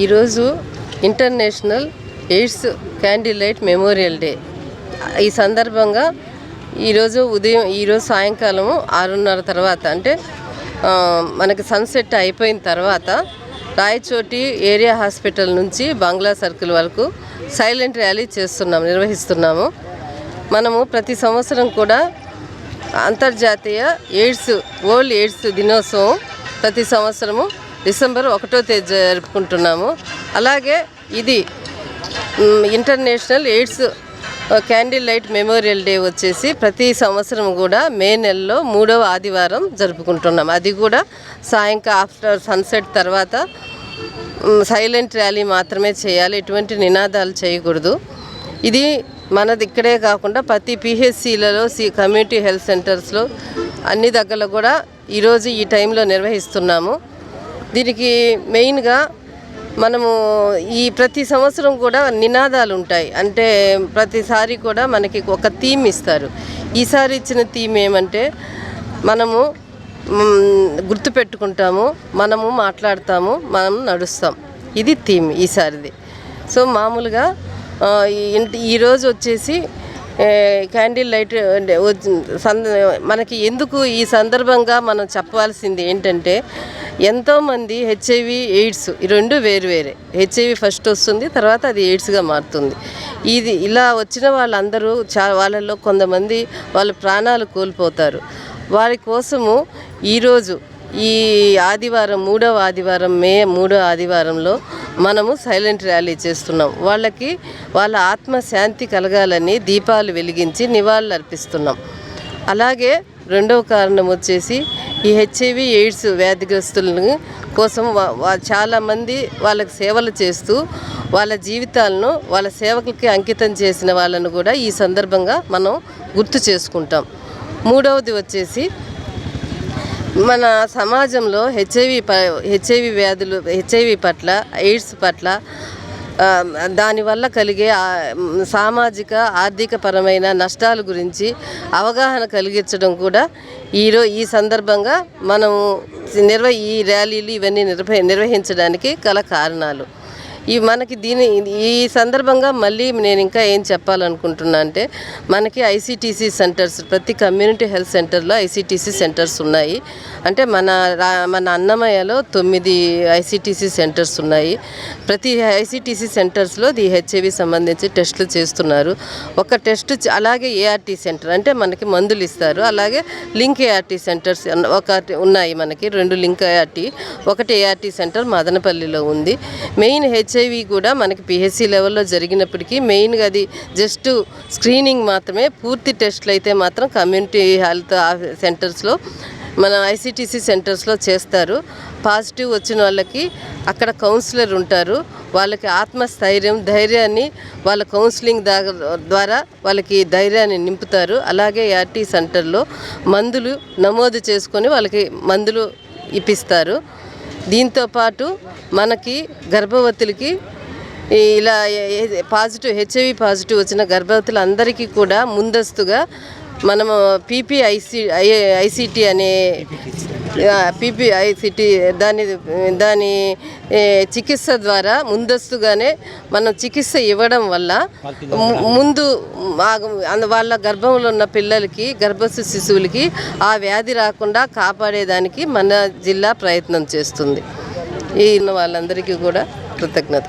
ఈరోజు international AIDS candle light memorial day. ఈ సందర్భంగా ఈరోజు ఉదయం ఈరోజు సాయంకాలము ఆరున్నర తర్వాత అంటే మనకి సన్సెట్ అయిపోయిన తర్వాత రాయచోటి ఏరియా హాస్పిటల్ నుంచి బంగ్లా సర్కిల్ వరకు సైలెంట్ ర్యాలీ చేస్తున్నాము నిర్వహిస్తున్నాము. మనము ప్రతి సంవత్సరం కూడా అంతర్జాతీయ ఎయిడ్స్ వరల్డ్ ఎయిడ్స్ దినోత్సవం ప్రతి సంవత్సరము డిసెంబర్ ఒకటో తేదీ జరుపుకుంటున్నాము. అలాగే ఇది international AIDS candle light memorial day వచ్చేసి ప్రతి సంవత్సరం కూడా మే నెలలో మూడవ ఆదివారం జరుపుకుంటున్నాం. అది కూడా సాయంకాలం ఆఫ్టర్ సన్సెట్ తర్వాత సైలెంట్ ర్యాలీ మాత్రమే చేయాలి. ఎటువంటి నినాదాలు చేయకూడదు. ఇది మనది ఇక్కడే కాకుండా ప్రతి పిహెచ్సిలలో సి కమ్యూనిటీ హెల్త్ సెంటర్స్లో అన్ని దగ్గరలో కూడా ఈరోజు ఈ టైంలో నిర్వహిస్తున్నాము. దీనికి మెయిన్గా మనము ఈ ప్రతి సంవత్సరం కూడా నినాదాలు ఉంటాయి. అంటే ప్రతిసారి కూడా మనకి ఒక థీమ్ ఇస్తారు. ఈసారి ఇచ్చిన థీమ్ ఏమంటే మనము గుర్తుపెట్టుకుంటాము మనము మాట్లాడతాము మనం నడుస్తాం. ఇది థీమ్ ఈసారిది. సో మామూలుగా ఈ ఈరోజు వచ్చేసి క్యాండిల్ లైట్ సంద మనకి ఎందుకు ఈ సందర్భంగా మనం చెప్పాల్సింది ఏంటంటే ఎంతోమంది హెచ్ఐవి ఎయిడ్స్ ఈ రెండు వేరు వేరే. హెచ్ఐవి ఫస్ట్ వస్తుంది తర్వాత అది ఎయిడ్స్గా మారుతుంది. ఇది ఇలా వచ్చిన వాళ్ళందరూ చా వాళ్ళల్లో కొంతమంది వాళ్ళ ప్రాణాలు కోల్పోతారు. వారి కోసము ఈరోజు ఈ ఆదివారం మూడవ ఆదివారం మే మూడో ఆదివారంలో మనము సైలెంట్ ర్యాలీ చేస్తున్నాం. వాళ్ళకి వాళ్ళ ఆత్మశాంతి కలగాలని దీపాలు వెలిగించి నివాళులు అర్పిస్తున్నాం అలాగే రెండవ కారణం వచ్చేసి ఈ హెచ్ఐవి ఎయిడ్స్ వ్యాధిగ్రస్తులను కోసం చాలామంది వాళ్ళకి సేవలు చేస్తూ వాళ్ళ జీవితాలను వాళ్ళ సేవకులకి అంకితం చేసిన వాళ్ళను కూడా ఈ సందర్భంగా మనం గుర్తు చేసుకుంటాం. మూడవది వచ్చేసి మన సమాజంలో హెచ్ఐవి ప హెచ్ఐవి వ్యాధులు హెచ్ఐవి పట్ల ఎయిడ్స్ పట్ల దానివల్ల కలిగే సామాజిక ఆర్థిక పరమైన నష్టాల గురించి అవగాహన కలిగించడం కూడా ఈరో ఈ సందర్భంగా మనము నిర్వ ఈ ర్యాలీలు ఇవన్నీ నిర్వ నిర్వహించడానికి గల కారణాలు. ఈ మనకి దీని ఈ సందర్భంగా మళ్ళీ నేను ఇంకా ఏం చెప్పాలనుకుంటున్నా అంటే మనకి ఐసీటీసీ సెంటర్స్ ప్రతి కమ్యూనిటీ హెల్త్ సెంటర్లో ఐసీటీసీ సెంటర్స్ ఉన్నాయి. అంటే మన రా మన అన్నమయ్యలో తొమ్మిది ఐసీటీసీ సెంటర్స్ ఉన్నాయి. ప్రతి ఐసీటీసీ సెంటర్స్లో ది హెచ్ఐవి సంబంధించి టెస్టులు చేస్తున్నారు. ఒక టెస్ట్ అలాగే ఏఆర్టీ సెంటర్ అంటే మనకి మందులు ఇస్తారు. అలాగే లింక్ ఏఆర్టీ సెంటర్స్ ఒకటి ఉన్నాయి మనకి రెండు లింక్ ఏఆర్టీ ఒకటి ఏఆర్టీ సెంటర్ మదనపల్లిలో ఉంది. మెయిన్ హెచ్ఐవి కూడా మనకి పిహెచ్సి లెవెల్లో జరిగినప్పటికీ మెయిన్గా అది జస్ట్ స్క్రీనింగ్ మాత్రమే పూర్తి టెస్ట్లు అయితే మాత్రం కమ్యూనిటీ హెల్త్ సెంటర్స్లో మన ఐసీటీసీ సెంటర్స్లో చేస్తారు. పాజిటివ్ వచ్చిన వాళ్ళకి అక్కడ కౌన్సిలర్ ఉంటారు. వాళ్ళకి ఆత్మస్థైర్యం ధైర్యాన్ని వాళ్ళ కౌన్సిలింగ్ దా- ద్వారా వాళ్ళకి ధైర్యాన్ని నింపుతారు. అలాగే ఆర్టీ సెంటర్లో మందులు నమోదు చేసుకొని వాళ్ళకి మందులు ఇప్పిస్తారు. దీంతో పాటు మనకి గర్భవతులకి ఇలా పాజిటివ్ హెచ్ఐవి పాజిటివ్ వచ్చిన గర్భవతులందరికీ కూడా ముందస్తుగా మనము పీపీఐసి ఐసిటి అనే పీపీఐసిటి దాని దాని చికిత్స ద్వారా ముందస్తుగానే మనం చికిత్స ఇవ్వడం వల్ల ముందు వాళ్ళ గర్భంలో ఉన్న పిల్లలకి గర్భస్థ శిశువులకి ఆ వ్యాధి రాకుండా కాపాడేదానికి మన జిల్లా ప్రయత్నం చేస్తుంది. ఈ వాళ్ళందరికీ కూడా కృతజ్ఞత